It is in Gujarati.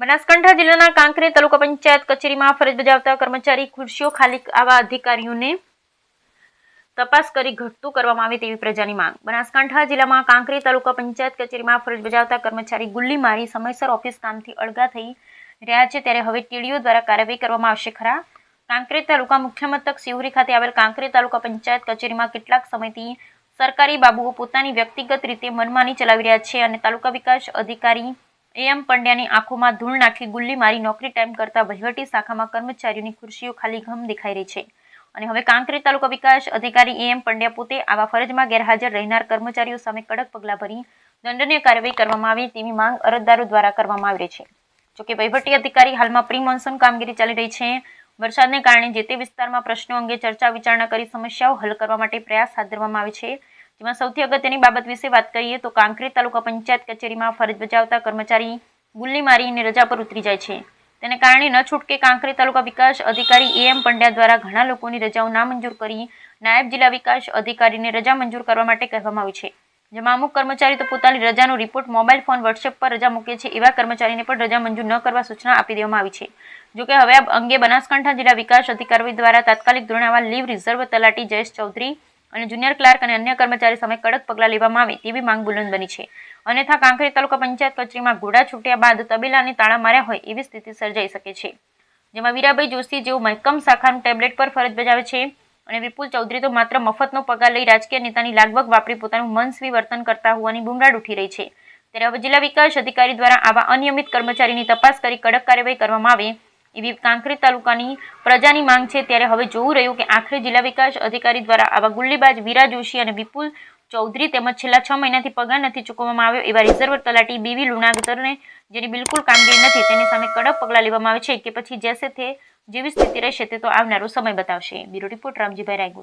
બનાસકાંઠા જિલ્લાના કાંકરે તાલુકા પંચાયત કચેરીમાં ફરજ બજાવતા કર્મચારી ખુરશીઓ ખાલી આવા અધિકારીઓને તપાસ કરી ઘટતું કરવામાં આવે તેવી પ્રજાની માંગ. બનાસકાંઠા જિલ્લામાં કાંકરે તાલુકા પંચાયત કચેરીમાં ફરજ બજાવતા કર્મચારી ગુલ્લી મારી સમયસર ઓફિસ કામથી અળગા થઈ રહ્યા છે ત્યારે હવે ટીડીઓ દ્વારા કાર્યવાહી કરવામાં આવશે ખરા? કાંકરે તાલુકા મુખ્ય મથક સિહોરી ખાતે આવેલ કાંકરે તાલુકા પંચાયત કચેરીમાં કેટલાક સમયથી સરકારી બાબુઓ પોતાની વ્યક્તિગત રીતે મનમાની ચલાવી રહ્યા છે અને તાલુકા વિકાસ અધિકારી એમ પંડ્યાની આંખોમાં ધૂળ નાખી ગુલ્લી મારી નોકરી ટાઈમ કરતા વહીવટી શાખામાં કર્મચારીઓની ખુરશીઓ ખાલી ઘમ દેખાઈ રહી છે. અને હવે કાંકરી તાલુકા વિકાસ અધિકારી એમ પંડ્યા પોતે આવા ફરજમાં ગેરહાજર રહેનાર કર્મચારીઓ સામે કડક પગલાં ભરી દંડનીય કાર્યવાહી કરવામાં આવે તેવી માંગ અરજદારો દ્વારા કરવામાં આવી રહી છે. જોકે વહીવટી અધિકારી હાલમાં પ્રી મોન્સૂન કામગીરી ચાલી રહી છે. વરસાદને કારણે જે તે વિસ્તારમાં પ્રશ્નો અંગે ચર્ચા વિચારણા કરી સમસ્યાઓ હલ કરવા માટે પ્રયાસ હાથ ધરવામાં આવે છે. જેમાં સૌથી અગત્યની બાબત વિશે વાત કરીએ તો કાંકરેજ તાલુકા પંચાયત કચેરીમાં ફરજ બજાવતા કર્મચારી ગુલ્લી મારીને રજા પર ઉતરી જાય છે. તેને કારણે ન છૂટકે કાંકરેજ તાલુકા વિકાસ અધિકારી એમ પંડ્યા દ્વારા ઘણા લોકોની રજાઓ નામંજૂર કરી નાયબ જિલ્લા વિકાસ અધિકારીને રજા મંજૂર કરવા માટે કહેવામાં આવ્યું છે. જેમાં અમુક કર્મચારી તો પોતાની રજાનો રિપોર્ટ મોબાઈલ ફોન વોટ્સએપ પર રજા મૂકે છે એવા કર્મચારીને પણ રજા મંજૂર ન કરવા સૂચના આપી દેવામાં આવી છે. જોકે હવે આ અંગે બનાસકાંઠા જિલ્લા વિકાસ અધિકારી દ્વારા તાત્કાલિક ધોરણે લીવ રિઝર્વ તલાટી જયેશ ચૌધરી અને જુનિયર ક્લાર્ક અને અન્ય કર્મચારી સામે કડક પગલાં લેવામાં આવે તેવી માંગ બુલંદ બની છે. અન્યથા કાંકરી તાલુકા પંચાયત કચેરીમાં ઘોડા છૂટ્યા બાદ તબેલાને તાળા માર્યા હોય એવી સ્થિતિ સર્જાઈ શકે છે. જેમાં વીરાભાઈ જોશી જેઓ મહેકમ શાખાનું ટેબ્લેટ પર ફરજ બજાવે છે અને વિપુલ ચૌધરી તો માત્ર મફતનો પગાર લઈ રાજકીય નેતાની લાગવગ વાપરી પોતાનું મનસ્વી વર્તન કરતા હોવાની બુમરાડ ઉઠી રહી છે. ત્યારે હવે જિલ્લા વિકાસ અધિકારી દ્વારા આવા અનિયમિત કર્મચારીની તપાસ કરી કડક કાર્યવાહી કરવામાં આવે એવી કાંકરી તાલુકાની પ્રજાની માંગ છે. ત્યારે હવે જોવું રહ્યું કે આખરે જિલ્લા વિકાસ અધિકારી દ્વારા આવા ગુલ્લીબાજ વીરા જોશી અને વિપુલ ચૌધરી તેમજ છેલ્લા છ મહિનાથી પગાર નથી ચૂકવવામાં આવ્યો એવા રિઝર્વ તલાટી બીવી લુણાગરને જેની બિલકુલ કામગીરી નથી, તેની સામે કડક પગલાં લેવામાં આવે છે. કે પછી જેસે તે જેવી સ્થિતિ રહેશે તે તો આવનારો સમય બતાવશે. Bureau report Ramjibhai Raygur